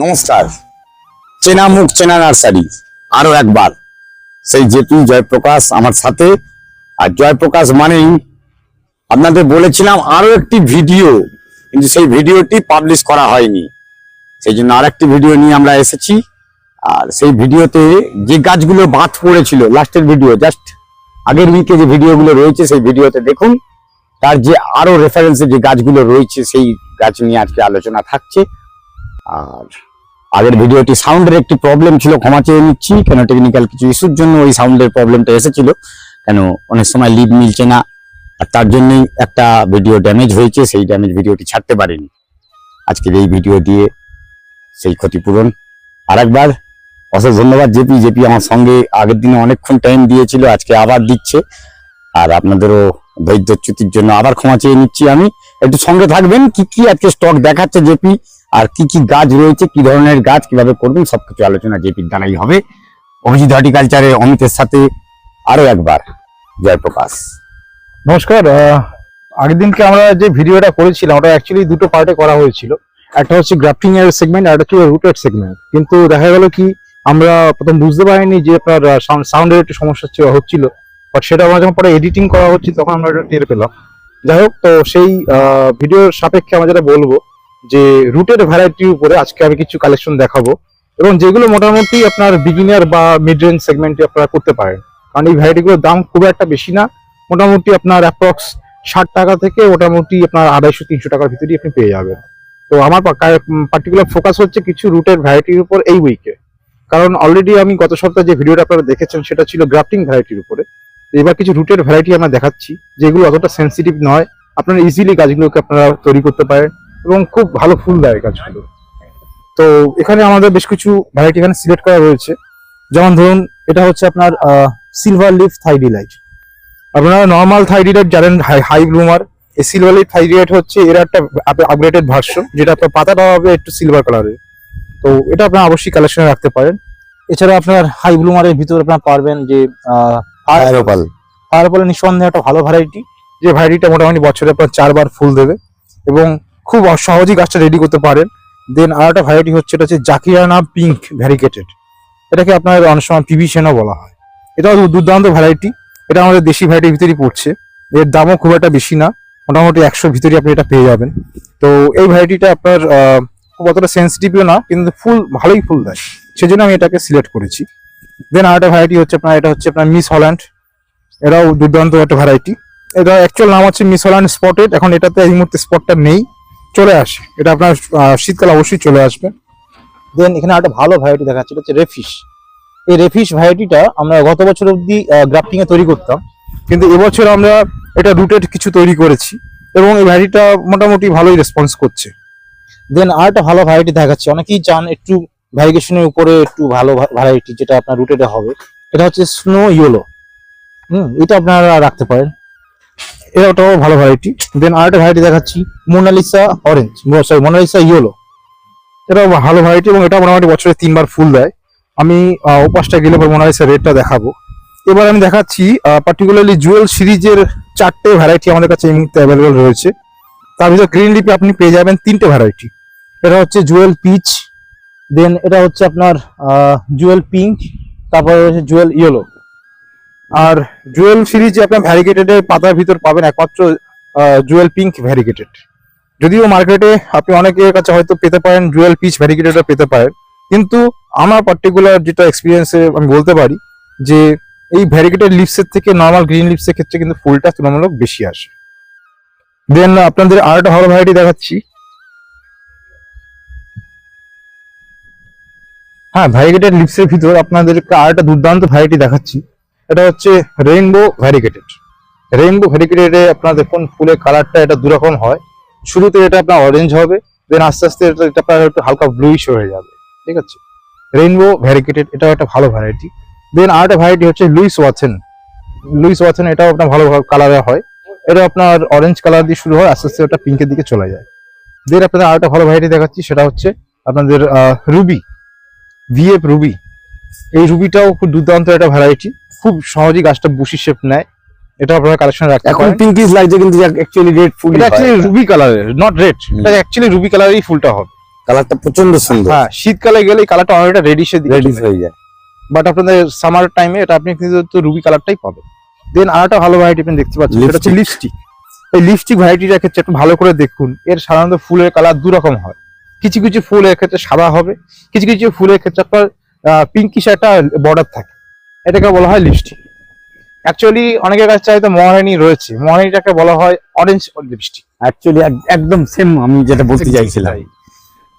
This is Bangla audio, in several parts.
নমস্কার। চেনা মুখ, চেনা নার্সারি, আরও একবার। সেই জেপি জয়প্রকাশ আমার সাথে। আর জয়প্রকাশ মানেই আপনাদের বলেছিলাম আরও একটি ভিডিও, কিন্তু সেই ভিডিওটি পাবলিশ করা হয়নি। সেই জন্য আর একটি ভিডিও নিয়ে আমরা এসেছি। আর সেই ভিডিওতে যে গাছগুলো বাদ পড়েছিল লাস্টের ভিডিও জাস্ট আগের উইকে যে ভিডিওগুলো রয়েছে, সেই ভিডিওতে দেখুন। তার যে আরও রেফারেন্সে যে গাছগুলো রয়েছে, সেই গাছ নিয়ে আজকে আলোচনা থাকছে। আর আগের ভিডিওটি সাউন্ডের একটি প্রবলেম ছিল, ক্ষমা চেয়ে নিচ্ছি, কেন টেকনিক্যাল কিছু ইস্যুর জন্য ওই সাউন্ডের প্রবলেমটা এসেছিল। কেন অনেক সময় লিড মিলছে না, আর তার জন্যই একটা ভিডিও ড্যামেজ হয়েছে, সেই ড্যামেজ ভিডিওটি ছাড়তে পারিনি। আজকের এই ভিডিও দিয়ে সেই ক্ষতিপূরণ আর একবার অশেষ ধন্যবাদ জেপি জেপি আমার সঙ্গে আগের দিনে অনেকক্ষণ টাইম দিয়েছিল, আজকে আবার দিচ্ছে। আর আপনাদেরও ধৈর্যচ্যুতির জন্য আবার ক্ষমা চেয়ে নিচ্ছি আমি। একটু সঙ্গে থাকবেন, কি কি আজকে স্টক দেখাচ্ছে জেপি, আর কি কি গাছ রয়েছে, কি ধরনের গাছ, কীভাবে করবেন, সবকিছু আলোচনা জেপির দ্বারাই হবে। অভিজিৎ হর্টিকালচারে অমিতের সাথে আরও একবার জয়প্রকাশ। নমস্কার আগের দিনকে আমরা যে ভিডিওটা করেছিলাম, ওটা অ্যাকচুয়ালি দুটো পার্টে করা হয়েছিল। একটা হচ্ছে গ্রাফটিং এর সেগমেন্ট আর একটা হচ্ছে রুটেড সেগমেন্ট কিন্তু দেখা গেল কি, আমরা প্রথম বুঝতে পারিনি যে আপনার সাউন্ডের একটু সমস্যা ছিল- হচ্ছিল। বাট সেটা আমরা যখন পরে এডিটিং করা হচ্ছে, তখন আমরা এটা টের পেলাম। যাই হোক, তো সেই ভিডিওর সাপেক্ষে আমরা যেটা বলব, যে রুটের ভ্যারাইটির উপরে আজকে আমি কিছু কালেকশন দেখাবো। এবং যেগুলো মোটামুটি আপনার বিগিনার বা মিড রেঞ্জ সেগমেন্টে আপনারা করতে পারেন। কারণ এই ভ্যারাইটিগুলোর দাম খুব একটা বেশি না। মোটামুটি আপনার অ্যাপ্রক্স ষাট টাকা থেকে মোটামুটি আপনার আড়াইশো, তিনশো টাকার ভিতরেই আপনি পেয়ে যাবেন। তো আমার পার্টিকুলার ফোকাস হচ্ছে কিছু রুটের ভ্যারাইটির উপর এই উইকে কারণ অলরেডি আমি গত সপ্তাহে যে ভিডিওটা আপনারা দেখেছেন, সেটা ছিল গ্রাফটিং ভ্যারাইটির উপরে। এবার কিছু রুটের ভ্যারাইটি আমরা দেখাচ্ছি, যেগুলো অতটা সেন্সিটিভ নয়। আপনারা ইজিলি গাছগুলোকে আপনারা তৈরি করতে পারেন এবং খুব ভালো ফুল দেয় গাছগুলো। তো এখানে আমাদের বেশ কিছু ভ্যারাইটি এখানে সিলেক্ট করা রয়েছে। যেমন ধরুন, এটা হচ্ছে আপনার সিলভার লিফ থাইডিলাইট আপনারা নর্মাল থাইডি থাইডিলাইট জানেন হাই ব্লুমার এই সিলভার লিফ থাইডি থাইডিলাইট হচ্ছে, এর একটা আপগ্রেডেড ভার্সন যেটা আপনার পাতাটা হবে একটু সিলভার কালারের তো এটা আপনার অবশ্যই কালেকশনে রাখতে পারেন। এছাড়া আপনার হাই ব্লুমারের ভিতরে আপনার পারবেন যে আয়রোপাল তারপরে নিঃসন্দেহে একটা ভালো ভ্যারাইটি যে ভ্যারাইটিটা মোটামুটি বছরে আপনার চারবার ফুল দেবে এবং খুব সহজেই গাছটা রেডি করতে পারেন। দেন আর একটা ভ্যারাইটি হচ্ছে এটা হচ্ছে জাকিরানা পিঙ্ক ভ্যারিকেটেড এটাকে আপনার অনেক সময় পিভি সেনও বলা হয়। এটাও দুর্দান্ত ভ্যারাইটি এটা আমাদের দেশি ভ্যারাইটির ভিতরেই পড়ছে। এর দামও খুব একটা বেশি না। মোটামুটি একশোর ভিতরে আপনি এটা পেয়ে যাবেন। তো এই ভ্যারাইটিটা আপনার খুব অতটা সেন্সিটিভও না কিন্তু ফুল ভালোই ফুল দেয়। সেজন্য আমি এটাকে সিলেক্ট করেছি। দেন আর একটা ভ্যারাইটি হচ্ছে আপনার, এটা হচ্ছে আপনার মিস হল্যান্ড এটাও দুর্দান্ত একটা ভ্যারাইটি এটা অ্যাকচুয়াল নাম হচ্ছে মিস হল্যান্ড স্পটেড এখন এটাতে এই মুহূর্তে স্পটটা নেই। চলে আসে। এটা আপনার শীতকালে অবশ্যই চলে আসবে। দেন এখানে একটা ভালো ভ্যারাইটি দেখাচ্ছে, এটা হচ্ছে রেফিস এই রেফিস ভ্যারাইটিটা আমরা গত বছর অবধি গ্রাফটিং এ তৈরি করতাম। কিন্তু এবছর আমরা এটা রুটেড কিছু তৈরি করেছি এবং এই ভ্যারাইটিটা মোটামুটি ভালোই রেসপন্স করছে। দেন আর একটা ভালো ভ্যারাইটি দেখাচ্ছে। অনেকেই চান একটু ভ্যারিগেশনের উপরে একটু ভালো ভ্যারাইটি যেটা আপনার রুটেডে হবে, এটা হচ্ছে স্নো ইয়েলো হুম, এটা আপনারা রাখতে পারেন। এটাও ভালো ভ্যারাইটি দেন আরেকটা ভ্যারাইটি দেখাচ্ছি Monalisa orange sorry Monalisa yellow এটাও ভালো ভ্যারাইটি এবং এটা মোটামুটি বছরে তিনবার ফুল দেয়। আমি ওপাশটা গেলে পর মোনালিসা রেডটা দেখাবো। এবার আমি দেখাচ্ছি পার্টিকুলারলি জুয়েল সিরিজের চারটে ভ্যারাইটি আমাদের কাছে এই মুহূর্তে অ্যাভেলেবেল রয়েছে। তার ভিতরে গ্রিন লিপে আপনি পেয়ে যাবেন তিনটে ভ্যারাইটি এটা হচ্ছে জুয়েল পিচ দেন এটা হচ্ছে আপনার জুয়েল পিঙ্ক তারপরে হচ্ছে জুয়েল ইয়েলো আর জুয়েল সিরিজে আপনার ভ্যারিগেটেড পাতার ভিতর পাবেন একমাত্র জুয়েল পিঙ্ক ভ্যারিগেটেড যদিও মার্কেটে আপনি অনেকের কাছে হয়তো পেতে পারেন জুয়েল পিচ ভ্যারিগেটেডও পেতে পারেন। কিন্তু আমার পার্টিকুলার যেটা এক্সপিরিয়েন্সে আমি বলতে পারি, যে এই ভ্যারিগেটেড লিপসের থেকে নর্মাল গ্রিন লিপসের ক্ষেত্রে কিন্তু ফুলটা তুলনামূলক বেশি আসে। দেন আপনাদের আর একটা ভ্যারাইটি দেখাচ্ছি হ্যাঁ ভ্যারিগেটেড লিপসের ভিতর আপনাদেরকে আর একটা দুর্দান্ত ভ্যারাইটি দেখাচ্ছি। এটা হচ্ছে রেইনবো ভ্যারিগেটেড রেইনবো ভ্যারিগেটেড আপনার দেখুন, ফুলের কালারটা এটা দুরকম হয়। শুরুতে এটা আপনার অরেঞ্জ হবে দেন আস্তে আস্তে এটা এটা আপনার একটু হালকা ব্লুইশ হয়ে যাবে। ঠিক আছে? রেইনবো ভ্যারিগেটেড এটাও একটা ভালো ভ্যারাইটি দেন আর একটা ভ্যারাইটি হচ্ছে লুইস ওয়াথেন লুইস ওয়াথেন এটাও আপনার ভালো কালারে হয়। এটা আপনার অরেঞ্জ কালার দিয়ে শুরু হয়, আস্তে আস্তে ওটা পিঙ্কের দিকে চলে যায়। দেন আপনাদের আর একটা ভালো ভ্যারাইটি দেখাচ্ছি, সেটা হচ্ছে আপনাদের রুবি ভিএফ রুবি এই রুবিটাও খুব দুর্দান্ত একটা ভ্যারাইটি খুব সহজেই গাছটা বুশি শেপ নেয়। এটা আপনারা কালেকশন রাখতে এখন পিঙ্কিশ লাগছে কিন্তু অ্যাকচুয়ালি রেড ফুল এটা অ্যাকচুয়ালি রুবি কালারের নট রেড। এটা অ্যাকচুয়ালি রুবি কালারেরই ফুলটা হবে। কালারটা প্রচণ্ড সুন্দর। হ্যাঁ শীতকালে গেলে এই কালারটা অনেকটা রেডিশের দিকে রেডি হয়ে যায়। বাট আপনাদের সামার টাইমে এটা আপনি কিন্তু রুবি কালারটাই পাবেন। দেন আরেকটা ভালো ভ্যারাইটি আপনি দেখতে পাচ্ছেন সেটা হচ্ছে লিপস্টিক এই লিপস্টিক ভ্যারাইটিটার ক্ষেত্রে একটু ভালো করে দেখুন। এর সাধারণত ফুলের কালার দু রকম হয়। কিছু কিছু ফুলের ক্ষেত্রে সাদা হবে কিছু কিছু ফুলের ক্ষেত্রে আপনার পিঙ্কিশ একটা বর্ডার থাকে। এটাকে বলা হয় লিপস্টিক অ্যাকচুয়ালি অনেকের কাছে চাইতে মহারানী রয়েছে। মহারানীটাকে বলা হয় অরেঞ্জ লিপস্টিক অ্যাকচুয়ালি একদম সেম আমি যেটা বলতে চাইছিলাম।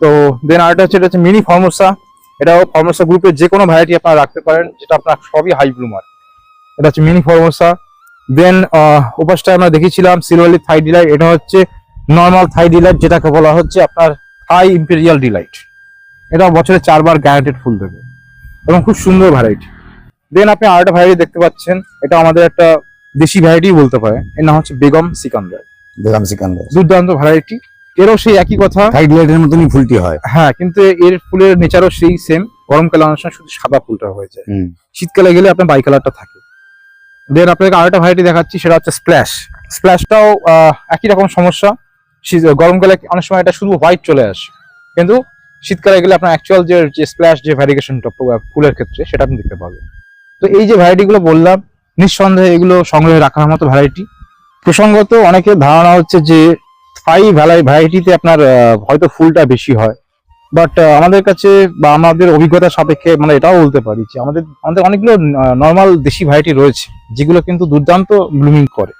তো দেন আরেকটা হচ্ছে এটা হচ্ছে মিনি ফর্মোসা এটাও ফর্মোসা গ্রুপের যে কোনো ভ্যারাইটি আপনারা রাখতে পারেন যেটা আপনার সবই হাই ব্লুমার এটা হচ্ছে মিনি ফর্মোসা দেন উপাসটা আমরা দেখেছিলাম সিলভারলি থাই ডিলাইট এটা হচ্ছে নর্মাল থাই ডিলাইট যেটাকে বলা হচ্ছে আপনার থাই ইম্পেরিয়াল ডিলাইট। এটা বছরে চারবার গ্যারান্টেড ফুল দেবে। এবং খুব সুন্দর ভ্যারাইটি দেন আপনি আর আরেকটা ভ্যারাইটি দেখতে পাচ্ছেন। এটা আমাদের একটা দেশি ভ্যারাইটি বলতে পারে এর নাম হচ্ছে বেগম সিকান্দার। বেগম সিকান্দার। দুর্দান্ত ভ্যারাইটি এরও সেই একই কথা। সাইড লাইটের মতনই ফুলটি হয়। হ্যাঁ কিন্তু এর ফুলের নেচারও সেই সেম গরমকালে অনেক সময় শুধু সাদা ফুলটা হয়ে যায়। শীতকালে গেলে আপনার বাই কালারটা থাকে। দেন আপনাকে আরেকটা ভ্যারাইটি দেখাচ্ছি সেটা হচ্ছে স্প্ল্যাশ স্প্ল্যাশটাও একই রকম সমস্যা। গরমকালে অনেক সময় এটা শুধু হোয়াইট চলে আসে। কিন্তু শীতকালে গেলে আপনার অ্যাকচুয়াল যে স্প্ল্যাশ যে ভ্যারিগেশনটা ফুলের ক্ষেত্রে, সেটা আপনি দেখতে পাবেন। তো এই যে ভ্যারাইটিগুলো বললাম, নিঃসন্দেহে এগুলো সংগ্রহে রাখার মতো ভ্যারাইটি প্রসঙ্গত অনেকের ধারণা হচ্ছে যে থাই ভ্যারাইটিতে আপনার হয়তো ফুলটা বেশি হয়। বাট আমাদের কাছে বা আমাদের অভিজ্ঞতা সাপেক্ষে মানে এটাও বলতে পারি যে, আমাদের আমাদের অনেকগুলো নর্মাল দেশি ভ্যারাইটি রয়েছে, যেগুলো কিন্তু দুর্দান্ত ব্লুমিং করে।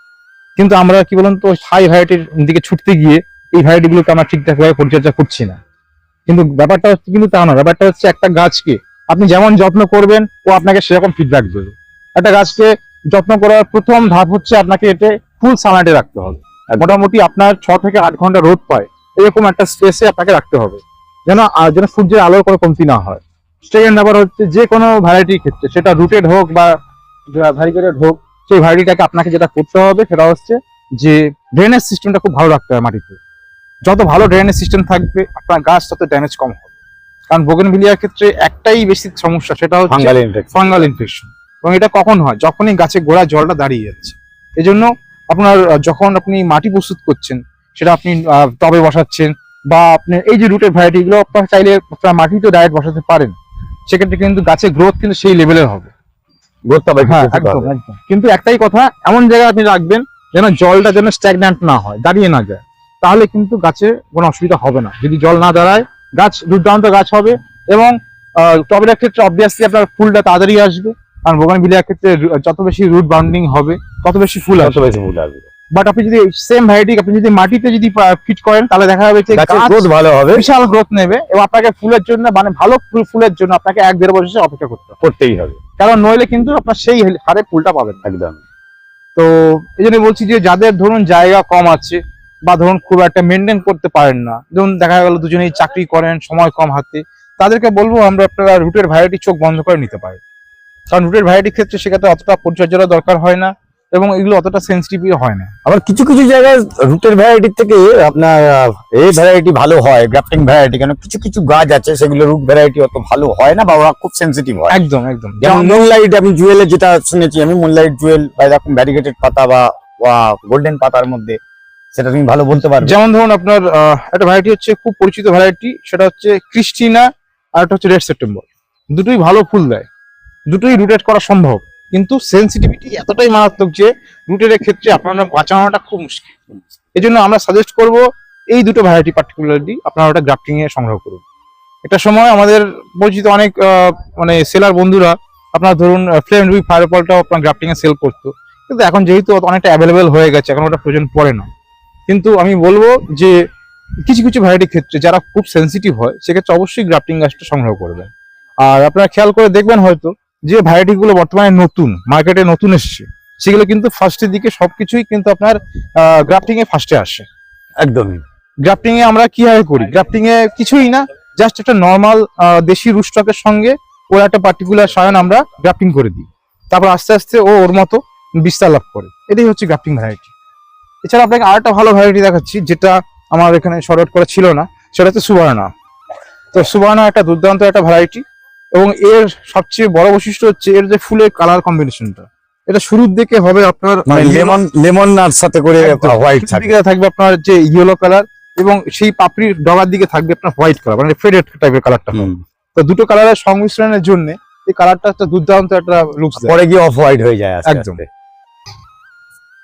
কিন্তু আমরা কি বলুন তো হাই ভ্যারাইটির দিকে ছুটতে গিয়ে এই ভ্যারাইটিগুলোকে আমরা ঠিকঠাক ভাবে পরিচর্যা করছি না। কিন্তু ব্যাপারটা হচ্ছে, কিন্তু তা না ব্যাপারটা হচ্ছে একটা গাছকে আপনি যেমন যত্ন করবেন, ও আপনাকে সেরকম ফিডব্যাক দেবে। একটা গাছকে যত্ন করার প্রথম ধাপ হচ্ছে আপনাকে এতে ফুল সামাইটে রাখতে হবে। মোটামুটি আপনার ছ থেকে আট ঘণ্টা রোদ পায়, এরকম একটা স্পেসে আপনাকে রাখতে হবে, যেন যেন সূর্যের আলোর কোনো কমতি না হয়। সেকেন্ড ব্যাপার হচ্ছে যে কোনো ভ্যারাইটির ক্ষেত্রে, সেটা রুটেড হোক বা ভ্যারিগেটেড হোক সেই ভ্যারাইটিটাকে আপনাকে যেটা করতে হবে সেটা হচ্ছে যে ড্রেনেজ সিস্টেমটা খুব ভালো রাখতে হবে মাটিতে। যত ভালো ড্রেনেজ সিস্টেম থাকবে আপনার গাছ তত ড্যামেজ কম হবে। কারণ বোগেনভিলিয়ার ক্ষেত্রে একটাই বেশি সমস্যা সেটা হচ্ছে ফাঙ্গাল ইনফেকশন এবং এটা কখন হয়? যখনই গাছে গোড়া জলটা দাঁড়িয়ে যাচ্ছে। এই জন্য আপনার যখন আপনি মাটি প্রস্তুত করছেন সেটা আপনি টবে বসাচ্ছেন বা আপনি এই যে রুটের ভ্যারাইটি গুলো আপনার চাইলে আপনার মাটিতে ডাইরেক্ট বসাতে পারেন। সেক্ষেত্রে কিন্তু গাছের গ্রোথ কিন্তু সেই লেভেলের হবে। হবে হ্যাঁ কিন্তু একটাই কথা এমন জায়গায় আপনি রাখবেন যেন জলটা যেন স্ট্যাগন্যান্ট না হয় দাঁড়িয়ে না যায়। তাহলে কিন্তু গাছে কোনো অসুবিধা হবে না। যদি জল না দাঁড়ায় গাছ দুর্দান্ত গাছ হবে এবং টবের ক্ষেত্রে অবভিয়াসলি আপনার ফুলটা তাড়াতাড়ি আসবে। কারণ বোগান বিলিয়ার ক্ষেত্রে যত বেশি রুট বাউন্ডিং হবে তত বেশি ফুল আসবে। বেশি ফুল আসবে। বাট আপনি যদি সেম ভ্যারাইটি আপনি যদি মাটিতে যদি ফিট করেন তাহলে দেখা যাবে যে গ্রোথ ভালো হবে। বিশাল গ্রোথ নেবে এবং আপনাকে ফুলের জন্য মানে ভালো ফুল ফুলের জন্য আপনাকে এক দেড় বছর অপেক্ষা করতে করতেই হবে। কারণ নইলে কিন্তু আপনার সেই হারে ফুলটা পাবেন। একদম। তো এই জন্য বলছি যে যাদের ধরুন জায়গা কম আছে বা ধরুন খুব একটা মেনটেন করতে পারেন না ধরুন দেখা গেল দুজনেই চাকরি করেন সময় কম হাতে তাদেরকে বলব আমরা আপনারা রুটের ভ্যারাইটি চোখ বন্ধ করে নিতে পারি কারণ রুটের ভ্যারাইটির ক্ষেত্রে সেক্ষেত্রে অতটা পরিচর্যার দরকার হয় না। এবং এগুলো অতটা সেন্সিটিভ হয় না। আবার কিছু কিছু জায়গায় রুটের ভ্যারাইটি থেকে আপনার এই ভ্যারাইটি ভালো হয় গ্রাফটিং ভ্যারাইটি কেন কিছু কিছু গাছ আছে সেগুলো রুট ভ্যারাইটি অত ভালো হয় না বা ওরা খুব সেন্সিটিভ হয়। একদম একদম। যেমন মুনলাইট আমি জুয়েলের যেটা শুনেছি আমি মুনলাইট জুয়েল বা এরকম ভ্যারিগেটেড পাতা বা গোল্ডেন পাতার মধ্যে সেটা তুমি ভালো বলতে পারবে। যেমন ধরুন আপনার একটা ভ্যারাইটি হচ্ছে খুব পরিচিত ভ্যারাইটি সেটা হচ্ছে ক্রিস্টিনা আর একটা হচ্ছে রেড সেপ্টেম্বর দুটোই ভালো ফুল দেয়। দুটোই রুটেট করা সম্ভব। কিন্তু সেন্সিটিভিটি এতটাই মারাত্মক যে রুটের ক্ষেত্রে আপনারা বাঁচানোটা খুব মুশকিল। এই জন্য আমরা সাজেস্ট করব এই দুটো ভ্যারাইটি পার্টিকুলারলি আপনারা ওটা গ্রাফটিং এ সংগ্রহ করুন। একটা সময় আমাদের পরিচিত অনেক মানে সেলার বন্ধুরা, আপনার ধরুন ফ্লেম রুই ফায়ারপলটাও আপনার গ্রাফটিং এ সেল করতো। কিন্তু এখন যেহেতু অনেকটা অ্যাভেলেবেল হয়ে গেছে, এখন ওটা প্রয়োজন পড়ে না। কিন্তু আমি বলব যে কিছু কিছু ভ্যারাইটির ক্ষেত্রে যারা খুব সেন্সিটিভ হয়, সেক্ষেত্রে অবশ্যই গ্রাফটিং গাছটা সংগ্রহ করবেন। আর আপনারা খেয়াল করে দেখবেন হয়তো যে ভ্যারাইটি গুলো বর্তমানে নতুন মার্কেটে নতুন এসছে সেগুলো কিন্তু ফার্স্টের দিকে সবকিছুই কিন্তু আপনার গ্রাফটিং এ ফার্স্টে আসে। একদমই। গ্রাফটিং এ আমরা কীভাবে করি? গ্রাফটিং এ কিছুই না জাস্ট একটা নর্মাল দেশি রুস্টকের সঙ্গে ওর একটা পার্টিকুলার সায়ন আমরা গ্রাফটিং করে দিই। তারপর আস্তে আস্তে ও ওর মতো বিস্তার লাভ করে। এটাই হচ্ছে গ্রাফটিং ভ্যারাইটি এছাড়া আপনাকে আরেকটা ভালো ভ্যারাইটি দেখাচ্ছি যেটা আমার এখানে শর্ট করা ছিল না সেটা হচ্ছে সুবর্ণা। তো সুবর্ণা একটা দুর্দান্ত একটা ভ্যারাইটি এবং এর সবচেয়ে বড় বৈশিষ্ট্য হচ্ছে এর যে ফুলের কালার কম্বিনেশনটা এটা শুরুর দিকে হবে আপনার মানে লেমন লেমন আর সাথে করে হোয়াইট শুরুর থাকে থাকবে আপনার যে ইয়েলো কালার এবং সেই পাপড়ির ডগার দিকে থাকবে আপনার হোয়াইট কালার মানে ফেডেড টাইপের কালারটা। তো দুটো কালারের সংমিশ্রণের জন্য এই কালারটা একটা দুর্দান্ত একটা লুকস পরে গিয়ে অফ হোয়াইট হয়ে যায় একদম।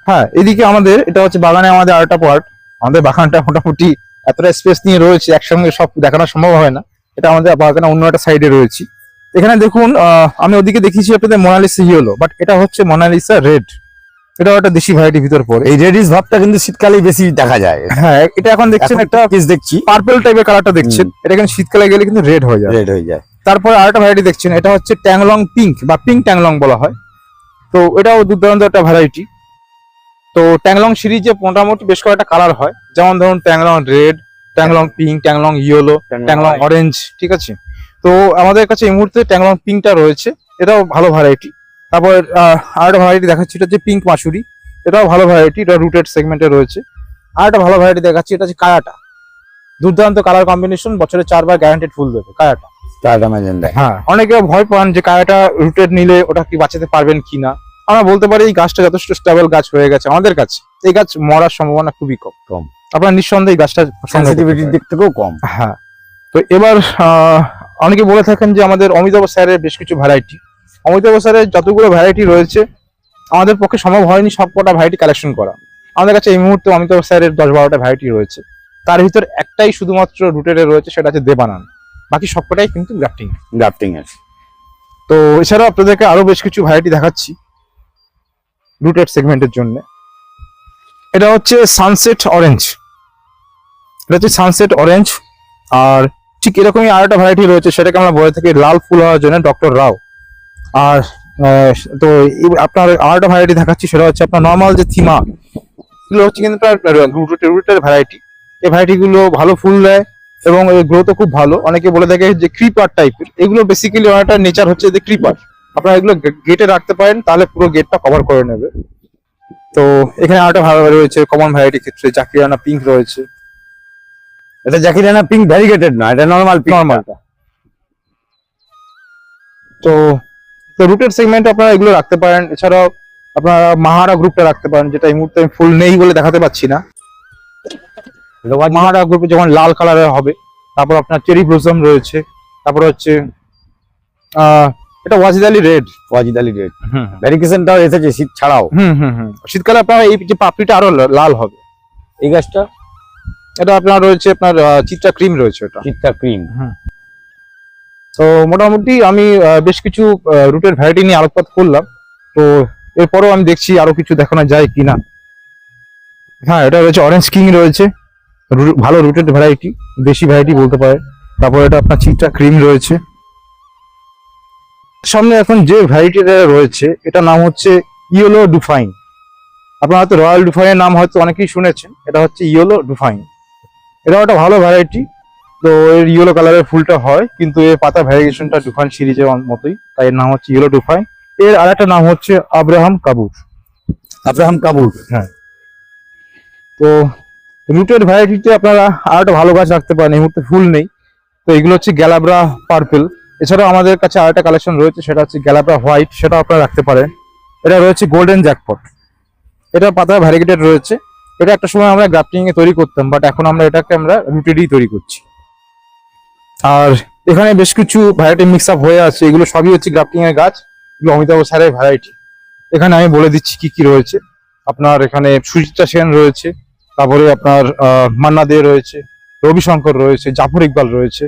হ্যাঁ এদিকে আমাদের এটা হচ্ছে বাগানে আমাদের আরেকটা পার্ট আমাদের বাগানটা মোটামুটি এতটা স্পেস নিয়ে রয়েছে একসঙ্গে সব দেখানো সম্ভব হয় না। এটা আমাদের বাগানে অন্য একটা সাইডে রয়েছে। এখানে দেখুন আমি ওদিকে দেখিয়েছি আপনাদের মোনালিসা ইয়েলো বাট এটা হচ্ছে মোনালিসা রেড। এটা একটা দেশি ভ্যারাইটির ভিতর পড়ে। এই রেডিস ভাবটা কিন্তু শীতকালেই বেশি দেখা যায়। হ্যাঁ এটা এখন দেখছেন একটা পিস দেখছি। পার্পল টাইপের কালারটা দেখছেন। এটা কিন্তু শীতকালে গেলে কিন্তু রেড হয়ে যায়। রেড হয়ে যায়। তারপরে আরেকটা ভ্যারাইটি দেখছেন এটা হচ্ছে ট্যাংলং পিঙ্ক বা পিঙ্ক ট্যাংলং বলা হয়। তো এটাও দুর্দান্ত একটা ভ্যারাইটি তো ট্যাংলং সিরিজে মোটামুটি বেশ কয়েকটা কালার হয়। যেমন ধরুন Tanglong red Tanglong pink Tanglong yellow Tanglong orange ঠিক আছে? তো আমাদের কাছে এই মুহূর্তে ট্যাংলং পিঙ্কটা রয়েছে এটাও ভালো ভ্যারাইটি তারপর আহ, আরেকটা ভ্যারাইটি দেখাচ্ছি এটা হচ্ছে পিঙ্ক মাসুরি এটাও ভালো ভ্যারাইটি এটা রুটেড সেগমেন্টে রয়েছে। আর একটা ভালো ভ্যারাইটি দেখাচ্ছি এটা হচ্ছে কায়াটা। দুর্দান্ত কালার কম্বিনেশন বছরে চারবার গ্যারান্টেড ফুল দেবে কায়াটা। ম্যাজেন্ডা হ্যাঁ অনেকে ভয় পান যে কায়াটা রুটেড নিলে ওটা কি বাঁচাতে পারবেন কিনা। আমরা বলতে পারি এই গাছটা যথেষ্ট স্টেবল গাছ হয়ে গেছে আমাদের কাছে। এই গাছ মরার সম্ভাবনা খুবই কম। কম। আপনার নিঃসন্দেহে এই গাছটা সেন্সিটিভিটির দিক থেকেও কম। হ্যাঁ তো এবার আহ, অনেকে বলে থাকেন যে আমাদের অমিতাভ স্যারের বেশ কিছু ভ্যারাইটি অমিতাভ স্যারের যতগুলো ভ্যারাইটি রয়েছে আমাদের পক্ষে সম্ভব হয়নি সব কটা ভ্যারাইটি কালেকশন করা। আমাদের কাছে এই মুহূর্তে অমিতাভ স্যারের দশ বারোটা ভ্যারাইটি রয়েছে। তার ভিতর একটাই শুধুমাত্র রুটেডে রয়েছে সেটা হচ্ছে দেবানান বাকি সবকটাই কিন্তু গ্রাফটিং গ্রাফটিং এর তো এছাড়াও আপনাদেরকে আরও বেশ কিছু ভ্যারাইটি দেখাচ্ছি রুটেড সেগমেন্টের জন্য। এটা হচ্ছে সানসেট অরেঞ্জ এটা হচ্ছে সানসেট অরেঞ্জ আর ঠিক এরকমই আর একটা ভ্যারাইটি রয়েছে, সেটাকে আমরা বলে থাকি লাল ফুল হওয়ার জন্য ডক্টর রাও। আর তো আপনার আর একটা ভ্যারাইটি দেখাচ্ছি, সেটা হচ্ছে আপনার নর্মাল যে থিমা এগুলো হচ্ছে কিন্তু রুটেড ভ্যারাইটি এই ভ্যারাইটিগুলো ভালো ফুল দেয় এবং এর গ্রোথও খুব ভালো। অনেকে বলে থাকে যে ক্রিপার টাইপের এগুলো বেসিক্যালি অনেকটা নেচার হচ্ছে যে ক্রিপার আপনারা এগুলো গেটে রাখতে পারেন, তাহলে পুরো গেটটা কভার করে নেবে। তো এখানে আরেকটা ভালো রয়েছে কমন ভ্যারাইটি ক্ষেত্রে জাকিরানা পিঙ্ক রয়েছে। এটা জাকিরানা পিঙ্ক ভ্যারিগেটেড না এটা নর্মাল পিঙ্ক নর্মালটা তো তো রুটেড সেগমেন্ট আপনারা এগুলো রাখতে পারেন। এছাড়াও আপনারা মাহারা গ্রুপটা রাখতে পারেন যেটা এই মুহূর্তে আমি ফুল নেই বলে দেখাতে পাচ্ছি না। মাহারা গ্রুপে যখন লাল কালারের হবে তারপর আপনার চেরি ব্লসম রয়েছে তারপর হচ্ছে আহ, এটা ওয়াজিদালি রেড ওয়াজিদ আলী রেড ভ্যারিকেশনটাও এসেছে শীত ছাড়াও। হুম হুম হুম। শীতকালে আপনার এই যে পাপড়িটা আরও লাল হবে। এই গাছটা এটা আপনার রয়েছে আপনার চিত্রা ক্রিম রয়েছে এটা। শীতটা ক্রিম। তো মোটামুটি আমি বেশ কিছু রুটের ভ্যারাইটি নিয়ে আলোকপাত করলাম। তো এরপরেও আমি দেখছি আরও কিছু দেখানো যায় কিনা। হ্যাঁ এটা রয়েছে অরেঞ্জ কিং রয়েছে। ভালো রুটেড ভ্যারাইটি দেশি ভ্যারাইটি বলতে পারে। তারপর এটা আপনার চিত্রা ক্রিম রয়েছে। সামনে এখন যে ভ্যারাইটিটা রয়েছে এটা নাম হচ্ছে ইয়েলো ডুফাইন আপনারা হয়তো রয়্যাল ডুফাইনের নাম হয়তো অনেকেই শুনেছেন এটা হচ্ছে ইয়েলো ডুফাইন এটা একটা ভালো ভ্যারাইটি তো এর ইয়েলো কালারের ফুলটা হয় কিন্তু এর পাতা ভ্যারিয়েশনটা ডুফাইন সিরিজের মতোই। তাই এর নাম হচ্ছে ইয়েলো ডুফাইন এর আর একটা নাম হচ্ছে আব্রাহাম কাবুর। Abraham Cavour. হ্যাঁ। তো রুটের ভ্যারাইটিতে আপনারা আর একটা ভালো গাছ রাখতে পারেন। এই মুহূর্তে ফুল নেই। তো এগুলো হচ্ছে গ্যালাব্রা পার্পেল। এছাড়াও আমাদের কাছে আর একটা কালেকশন রয়েছে সেটা হচ্ছে গ্যালাব্রা হোয়াইট। সেটা আপনারা রাখতে পারেন। এটা রয়েছে গোল্ডেন জ্যাকপট এটা পাতা ভ্যারিগেটেড রয়েছে। এটা একটা সময় আমরা গ্রাফটিং এ তৈরি করতাম বাট এখন আমরা এটাকে আমরা রুটেডই তৈরি করছি। আর এখানে বেশ কিছু ভ্যারাইটি মিক্স আপ হয়ে আছে এগুলো সবই হচ্ছে গ্রাফটিং এর গাছ এগুলো অমিতাভ স্যারের ভ্যারাইটি এখানে আমি বলে দিচ্ছি কি কি রয়েছে। আপনার এখানে সুচিত্রা সেন রয়েছে তারপরে আপনার মান্না দে রয়েছে রবিশঙ্কর রয়েছে জাফর ইকবাল রয়েছে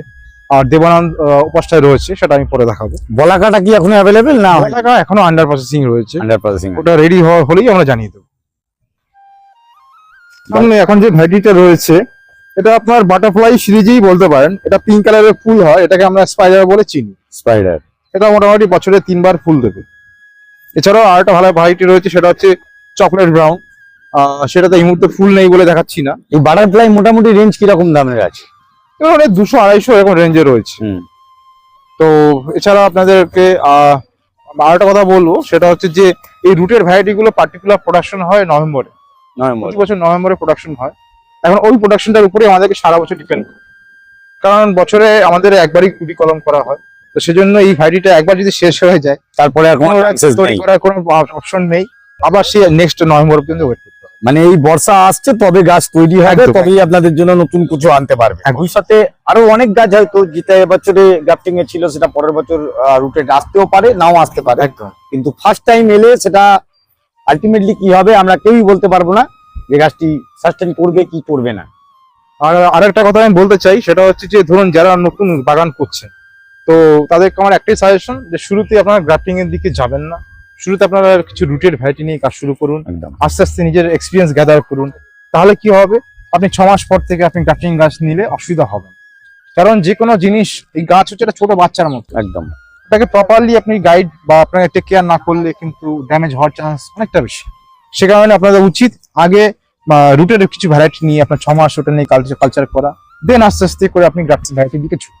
আর দেবানন্দ উপাধ্যায় রয়েছে সেটা আমি পরে দেখাবো। বলাকাটা কি এখন অ্যাভেলেবেল না? এখনও আন্ডার প্রসেসিং রয়েছে। হান্ড্রেড পার্সেন্ট ওটা রেডি হওয়া হলেই আমরা জানিয়ে দেবো। সামনে এখন যে ভ্যারাইটিটা রয়েছে এটা আপনার বাটারফ্লাই সিরিজেই বলতে পারেন। এটা পিঙ্ক কালারের ফুল হয় এটাকে আমরা স্পাইডার বলে চিনি। স্পাইডার এটা মোটামুটি বছরে তিনবার ফুল দেবে। এছাড়াও আর একটা ভালো ভ্যারাইটি রয়েছে সেটা হচ্ছে চকলেট ব্রাউন সেটাতে এই মুহূর্তে ফুল নেই বলে দেখাচ্ছি না। এই বাটারফ্লাই মোটামুটি রেঞ্জ কীরকম দামের আছে? এবার দুশো আড়াইশো এরকম রেঞ্জে রয়েছে। তো এছাড়া আপনাদেরকে আহ, আর একটা কথা বলব সেটা হচ্ছে যে এই রুটের ভ্যারাইটি গুলো পার্টিকুলার প্রোডাকশন হয় নভেম্বরে। নভেম্বর। প্রতি বছর নভেম্বরে প্রোডাকশন হয়। এখন ওই প্রোডাকশনটার উপরে আমাদেরকে সারা বছর ডিপেন্ড কারণ বছরে আমাদের একবারই কুড়ি কলম করা হয়। তো সেজন্য এই ভ্যারাইটিটা একবার যদি শেষ হয়ে যায় তারপরে আর কোনো কোনো তৈরি নেই। করার কোনো অপশন নেই। আবার সে নেক্সট নভেম্বর পর্যন্ত ওয়েট করতে হবে। মানে এই বর্ষা আসছে তবে গাছ তৈরি হবে একদম। তবেই আপনাদের জন্য নতুন কিছু আনতে পারবে। একদম। ভবিষ্যতে আরও অনেক গাছ হয়তো যেটা এবছরে গ্রাফটিং এ ছিল সেটা পরের বছর রুটে আসতেও পারে নাও আসতে পারে। একদম। কিন্তু ফার্স্ট টাইম এলে সেটা আলটিমেটলি কি হবে আমরা কেউই বলতে পারব না যে গাছটি সাস্টেন করবে কি করবে না। আর আরেকটা কথা আমি বলতে চাই সেটা হচ্ছে যে ধরুন যারা নতুন বাগান করছেন তো তাদেরকে আমার একটাই সাজেশন যে শুরুতে আপনারা গ্রাফটিং এর দিকে যাবেন না। শুরুতে আপনারা কিছু রুটের ভ্যারাইটি নিয়ে কাজ শুরু করুন একদম। আস্তে আস্তে নিজের এক্সপিরিয়েন্স গ্যাদার করুন। তাহলে কি হবে? আপনি ছ মাস পর থেকে আপনি গ্রাফটিং গাছ নিলে অসুবিধা হবে কারণ যে কোনো জিনিস এই গাছ হচ্ছে একটা ছোট বাচ্চার মতো। একদম। তাকে প্রপারলি আপনি গাইড বা আপনাকে টেক কেয়ার না করলে কিন্তু ড্যামেজ হওয়ার চান্স অনেকটা বেশি। সে কারণে আপনাদের উচিত আগে রুটের কিছু ভ্যারাইটি নিয়ে আপনার ছ মাস ওটা নিয়ে কালচার কালচার করা। দেন আস্তে আস্তে করে আপনি গ্রাফটিং ভ্যারাইটির দিকে ছুটুন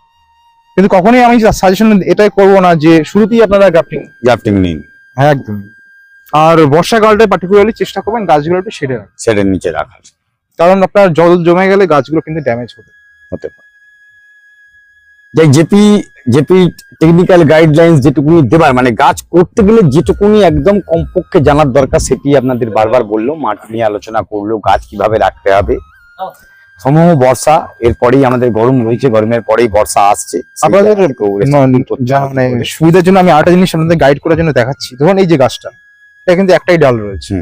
কিন্তু কখনোই আমি সাজেশন এটাই করব না যে শুরুতেই আপনারা গ্রাফটিং গ্রাফটিং নিন। হ্যাঁ একদম। আর বর্ষাকালটা পার্টিকুলারলি চেষ্টা করবেন গাছগুলো একটু সেরে রাখতে। সেটার নিচে রাখার। কারণ আপনার জল জমে গেলে গাছগুলো কিন্তু ড্যামেজ হতে হতে পারে। যে জেপি জেপি টেকনিক্যাল গাইডলাইন্স যেটুকুনি দেবার মানে গাছ করতে গেলে যেটুকুনি একদম কমপক্ষে জানার দরকার সেটি আপনাদের বারবার বলল মাটি নিয়ে আলোচনা করল গাছ কীভাবে রাখতে হবে। সমূহ বর্ষা এরপরেই আমাদের গরম রয়েছে গরমের পরেই বর্ষা আসছে। আপনাদের হবে। মানে সুবিধার জন্য আমি আরেকটা জিনিস আপনাদের গাইড করার জন্য দেখাচ্ছি। ধরুন এই যে গাছটা এটা কিন্তু একটাই ডাল রয়েছে।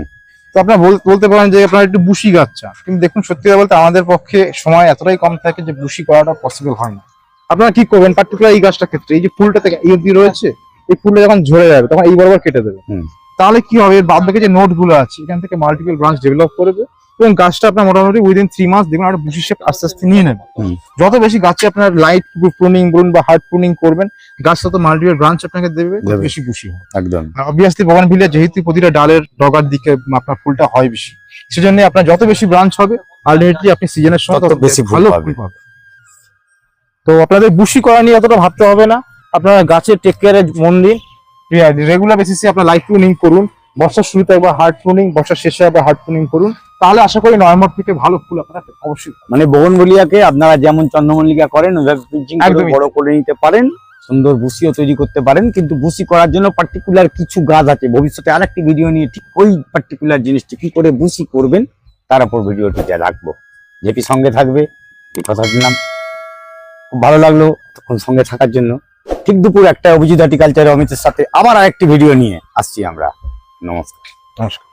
তো আপনার বল- বলতে পারেন যে আপনার একটু বুশি গাছ চান কিন্তু দেখুন সত্যি কথা বলতে আমাদের পক্ষে সময় এতটাই কম থাকে যে বুশি করাটা পসিবল হয় না। আপনারা কি করবেন পার্টিকুলার এই গাছটার ক্ষেত্রে এই যে ফুলটা থেকে এই অব্দি রয়েছে এই ফুলটা যখন ঝরে যাবে তখন এই বরাবর কেটে দেবে। তাহলে কি হবে? এর বাদ বাকি যে নোটগুলো আছে এখান থেকে মাল্টিপল ব্রাঞ্চ ডেভেলপ করবে এবং গাছটা আপনার মোটামুটি উইদিন থ্রি মাস দেখবেন একটা বুশি শেপ আস্তে আস্তে নিয়ে নেবে। যত বেশি গাছে আপনার লাইট প্রুনিং বলুন বা হার্ড প্রুনিং করবেন গাছ তত মাল্টিপল ব্রাঞ্চ আপনাকে দেবে বেশি বুশি হবে। একদম। অবভিয়াসলি বগান ভিলে যেহেতু প্রতিটা ডালের ডগার দিকে আপনার ফুলটা হয় বেশি। সেজন্য আপনার যত বেশি ব্রাঞ্চ হবে আলটিমেটলি আপনি সিজনের সময় তত বেশি ভালো ফুল পাবে তো আপনাদের বুশি করা নিয়ে অতটা ভাবতে হবে না। আপনারা গাছের টেক কেয়ারে মন দিন রেগুলার বেসিসে আপনার লাইট প্রুনিং করুন বর্ষার শুরুতে একবার হার্ড প্রুনিং বর্ষার শেষে একবার হার্ড প্রুনিং করুন। তাহলে আশা করি নভেম্বর থেকে ভালো ফুল আপনারা অবশ্যই। পাবেন। মানে বগনবলিয়াকে আপনারা যেমন চন্দ্রমল্লিকা করেন ওইভাবে পিচিং করে একদমই। বড় করে নিতে পারেন সুন্দর বুসিও তৈরি করতে পারেন। কিন্তু বুসি করার জন্য পার্টিকুলার কিছু গাছ আছে। ভবিষ্যতে আরেকটি ভিডিও নিয়ে ঠিক ওই পার্টিকুলার জিনিসটি কি করে বুসি করবেন তার উপর ভিডিওটি যা রাখব। যেটি সঙ্গে থাকবে এই কথা দিলাম খুব ভালো লাগল তখন সঙ্গে থাকার জন্য। ঠিক দুপুর একটা অভিজিৎ হর্টিকালচার অমিতের সাথে আবার আরেকটি ভিডিও নিয়ে আসছি আমরা। নমস্কার। নমস্কার।